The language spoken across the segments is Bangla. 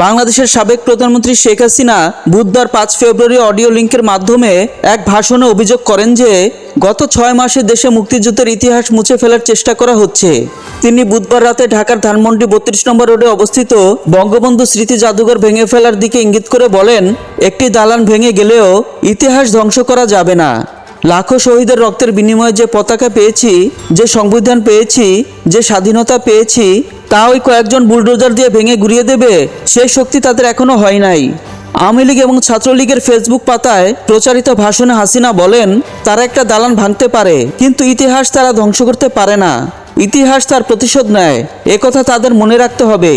বাংলাদেশের সাবেক প্রধানমন্ত্রী শেখ হাসিনা বুধবার পাঁচ ফেব্রুয়ারি অডিও লিঙ্কের মাধ্যমে এক ভাষণে অভিযোগ করেন যে, গত ছয় মাসে দেশে মুক্তিযুদ্ধের ইতিহাস মুছে ফেলার চেষ্টা করা হচ্ছে। তিনি বুধবার রাতে ঢাকার ধানমন্ডি বত্রিশ নম্বর রোডে অবস্থিত বঙ্গবন্ধু স্মৃতি জাদুঘর ভেঙে ফেলার দিকে ইঙ্গিত করে বলেন, একটি দালান ভেঙে গেলেও ইতিহাস ধ্বংস করা যাবে না। লাখো শহীদের রক্তের বিনিময়ে যে পতাকা পেয়েছি, যে সংবিধান পেয়েছি, যে স্বাধীনতা পেয়েছি তা ওই কয়েকজন বুলডোজার দিয়ে ভেঙে গুড়িয়ে দেবে? সেই শক্তি তাদের এখনও হয় নাই। আওয়ামী লীগ এবং ছাত্রলীগের ফেসবুক পাতায় প্রচারিত ভাষণে হাসিনা বলেন, তারা একটা দালান ভাঙতে পারে, কিন্তু ইতিহাস তারা ধ্বংস করতে পারে না। ইতিহাস তার প্রতিশোধ নেয় একথা তাদের মনে রাখতে হবে।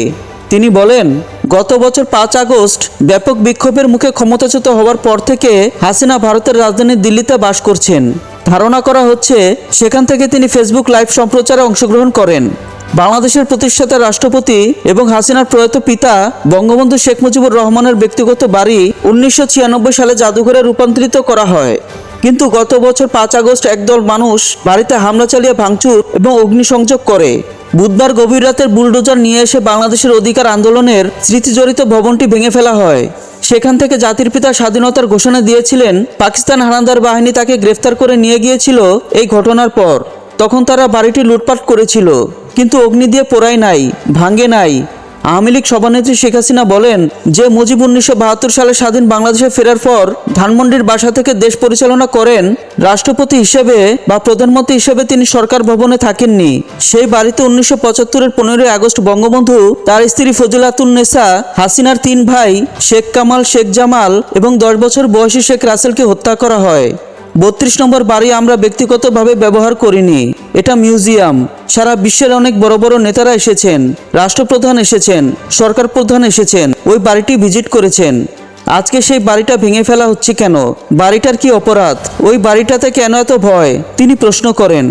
তিনি বলেন, গত বছর পাঁচ আগস্ট ব্যাপক বিক্ষোভের মুখে ক্ষমতাচ্যুত হওয়ার পর থেকে হাসিনা ভারতের রাজধানী দিল্লিতে বাস করছেন। ধারণা করা হচ্ছে, সেখান থেকে তিনি ফেসবুক লাইভ সম্প্রচারে অংশগ্রহণ করেন। বাংলাদেশের প্রতিষ্ঠাতা রাষ্ট্রপতি এবং হাসিনার প্রয়াত পিতা বঙ্গবন্ধু শেখ মুজিবুর রহমানের ব্যক্তিগত বাড়ি উনিশশো ছিয়ানব্বই সালে জাদুঘরে রূপান্তরিত করা হয়। কিন্তু গত বছর পাঁচ আগস্ট একদল মানুষ বাড়িতে হামলা চালিয়ে ভাঙচুর এবং অগ্নিসংযোগ করে। বুধবার গভীর রাতের বুলডোজার নিয়ে এসে বাংলাদেশের অধিকার আন্দোলনের স্মৃতিজড়িত ভবনটি ভেঙে ফেলা হয়। সেখান থেকে জাতির পিতা স্বাধীনতার ঘোষণা দিয়েছিলেন, পাকিস্তান হানাদার বাহিনী তাকে গ্রেফতার করে নিয়ে গিয়েছিল এই ঘটনার পর। তখন তারা বাড়িটি লুটপাট করেছিল। কিন্তু অগ্নি দিয়ে পোড়ায় নাই ভাঙ্গে নাই। আওয়ামী লীগ সভানেত্রী শেখ হাসিনা বলেন যে, মুজিব উনিশশো বাহাত্তর সালে স্বাধীন বাংলাদেশে ফেরার পর ধানমন্ডির বাসা থেকে দেশ পরিচালনা করেন রাষ্ট্রপতি হিসেবে বা প্রধানমন্ত্রী হিসেবে তিনি সরকার ভবনে থাকেননি। সেই বাড়িতে উনিশশো পঁচাত্তরের পনেরোই আগস্ট বঙ্গবন্ধু, তার স্ত্রী ফজিলাতুন্নেসা হাসিনার তিন ভাই, শেখ কামাল, শেখ জামাল এবং দশ বছর বয়সী শেখ রাসেলকে হত্যা করা হয়। বত্রিশ নম্বর বাড়ি আমরা ব্যক্তিগতভাবে ব্যবহার করিনি। এটা মিউজিয়াম। সারা বিশ্বের অনেক বড় বড় নেতারা এসেছেন, রাষ্ট্রপ্রধান এসেছেন, সরকার প্রধান এসেছেন, ওই বাড়িটি ভিজিট করেছেন। আজকে সেই বাড়িটা ভেঙে ফেলা হচ্ছে কেন? বাড়িটার কি অপরাধ? ওই বাড়িটাতে কেন এত ভয়? তিনি প্রশ্ন করেন।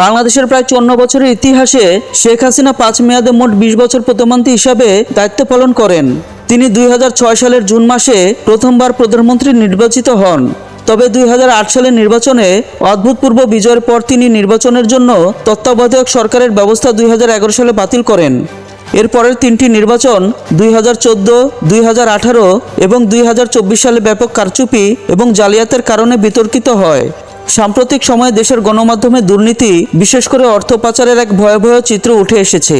বাংলাদেশের প্রায় চন্ন বছরের ইতিহাসে শেখ হাসিনা পাঁচ মেয়াদে মোট বিশ বছর প্রধানমন্ত্রী হিসাবে দায়িত্ব পালন করেন। তিনি দুই হাজার ছয় সালের জুন মাসে প্রথমবার প্রধানমন্ত্রী নির্বাচিত হন। তবে দুই হাজার আট সালের নির্বাচনে অদ্ভুতপূর্ব বিজয়ের পর তিনি নির্বাচনের জন্য তত্ত্বাবধায়ক সরকারের ব্যবস্থা দুই হাজার এগারো সালে বাতিল করেন। এর পরের তিনটি নির্বাচন দুই হাজার চোদ্দ, দুই হাজার আঠারো এবং দুই হাজার চব্বিশ সালে ব্যাপক কারচুপি এবং জালিয়াতের কারণে বিতর্কিত হয়। সাম্প্রতিক সময়ে দেশের গণমাধ্যমে দুর্নীতি, বিশেষ করে অর্থ পাচারের এক ভয়াবহ চিত্র উঠে এসেছে।